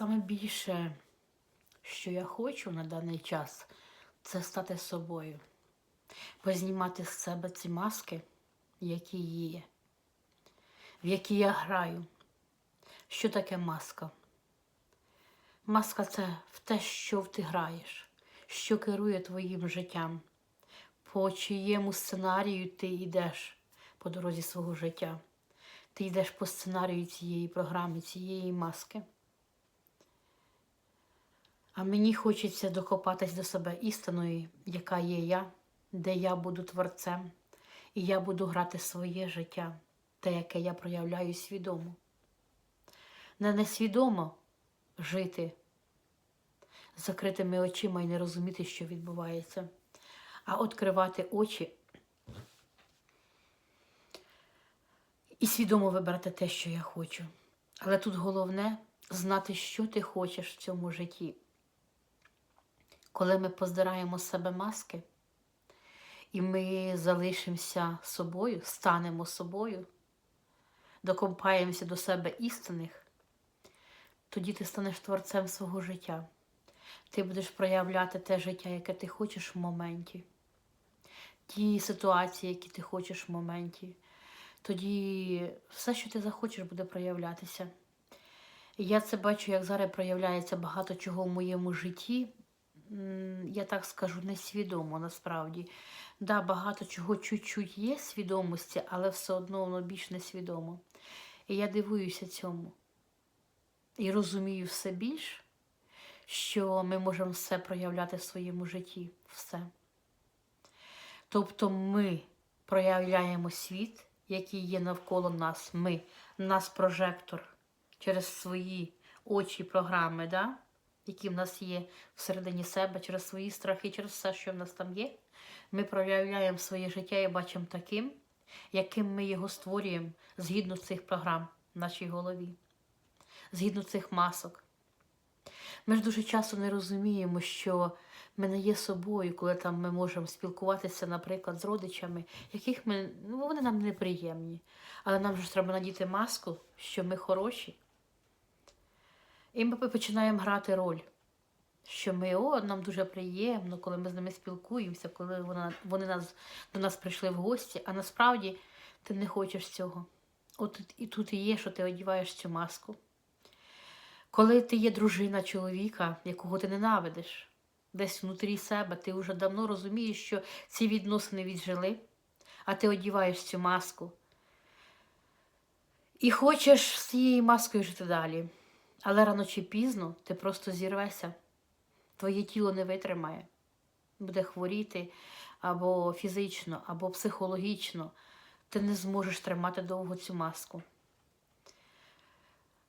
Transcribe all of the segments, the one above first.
Саме більше, що я хочу на даний час, це стати собою, познімати з себе ці маски, які є, в які я граю. Що таке маска? Маска це в те, що ти граєш, що керує твоїм життям, по чиєму сценарію ти йдеш по дорозі свого життя. Ти йдеш по сценарію цієї програми, цієї маски. А мені хочеться докопатись до себе істиною, яка є я, де я буду творцем, і я буду грати своє життя, те, яке я проявляю свідомо. Не несвідомо жити з закритими очима і не розуміти, що відбувається, а відкривати очі і свідомо вибрати те, що я хочу. Але тут головне знати, що ти хочеш в цьому житті. Коли ми поздираємо з себе маски, і ми залишимося собою, станемо собою, докопаємося до себе істинних, тоді ти станеш творцем свого життя. Ти будеш проявляти те життя, яке ти хочеш в моменті, ті ситуації, які ти хочеш в моменті. Тоді все, що ти захочеш, буде проявлятися. Я це бачу, як зараз проявляється багато чого в моєму житті. Я так скажу, несвідомо насправді. Да, багато чого чуть-чуть є свідомості, але все одно воно більш несвідомо. І я дивуюся цьому. І розумію все більш, що ми можемо все проявляти в своєму житті. Все. Тобто ми проявляємо світ, який є навколо нас. Ми, нас прожектор через свої очі, програми, да? Які в нас є всередині себе, через свої страхи, через все, що в нас там є. Ми проявляємо своє життя і бачимо таким, яким ми його створюємо згідно цих програм в нашій голові, згідно цих масок. Ми ж дуже часто не розуміємо, що ми не є собою, коли там ми можемо спілкуватися, наприклад, з родичами, яких ми ну вони нам неприємні. Але нам ж треба надіти маску, що ми хороші. І ми починаємо грати роль, що ми о, нам дуже приємно, коли ми з ними спілкуємося, коли вона, вони нас, до нас прийшли в гості, а насправді ти не хочеш цього. От і тут і є, що ти одіваєш цю маску. Коли ти є дружина чоловіка, якого ти ненавидиш, десь внутрі себе, ти вже давно розумієш, що ці відносини віджили, а ти одіваєш цю маску. І хочеш з цією маскою жити далі. Але рано чи пізно ти просто зірвешся, твоє тіло не витримає, буде хворіти або фізично, або психологічно. Ти не зможеш тримати довго цю маску.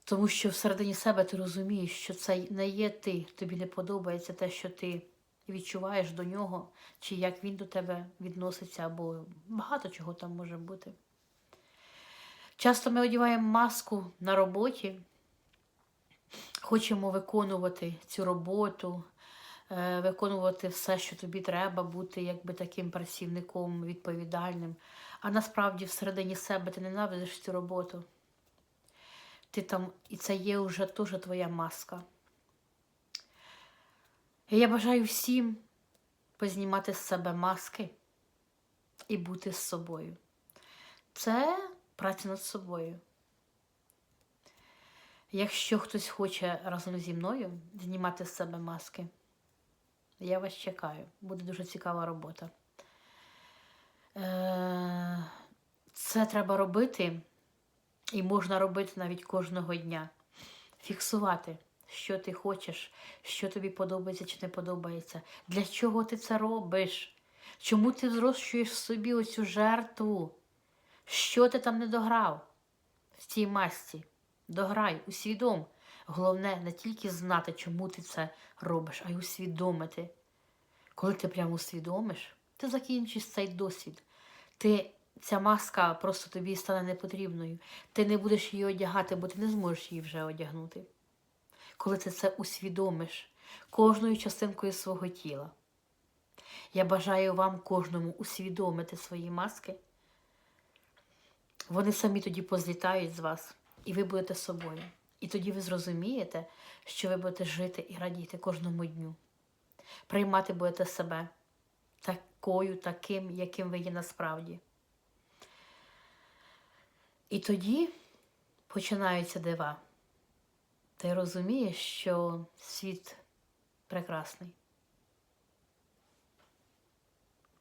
Тому що всередині себе ти розумієш, що це не є ти, тобі не подобається те, що ти відчуваєш до нього, чи як він до тебе відноситься, або багато чого там може бути. Часто ми одягаємо маску на роботі, хочемо виконувати цю роботу, е, виконувати все, що тобі треба, бути якби таким працівником відповідальним. А насправді всередині себе ти ненавидиш цю роботу. Ти там, і це є вже теж твоя маска. І я бажаю всім познімати з себе маски і бути з собою. Це праця над собою. Якщо хтось хоче разом зі мною знімати з себе маски, я вас чекаю. Буде дуже цікава робота. Е, Це треба робити, і можна робити навіть кожного дня. Фіксувати, що ти хочеш, що тобі подобається чи не подобається. Для чого ти це робиш? Чому ти зрощуєш собі оцю жертву? Що ти там не дограв в цій масці? Дограй, усвідом. Головне не тільки знати, чому ти це робиш, а й усвідомити. Коли ти прямо усвідомиш, ти закінчиш цей досвід. Ти, Ця маска просто тобі стане непотрібною. Ти не будеш її одягати, бо ти не зможеш її вже одягнути. Коли ти це усвідомиш кожною частинкою свого тіла. Я бажаю вам кожному усвідомити свої маски. Вони самі тоді позлітають з вас, і ви будете собою. І тоді ви зрозумієте, що ви будете жити і радіти кожному дню. Приймати будете себе такою, таким, яким ви є насправді. І тоді починаються дива. Ти розумієш, що світ прекрасний.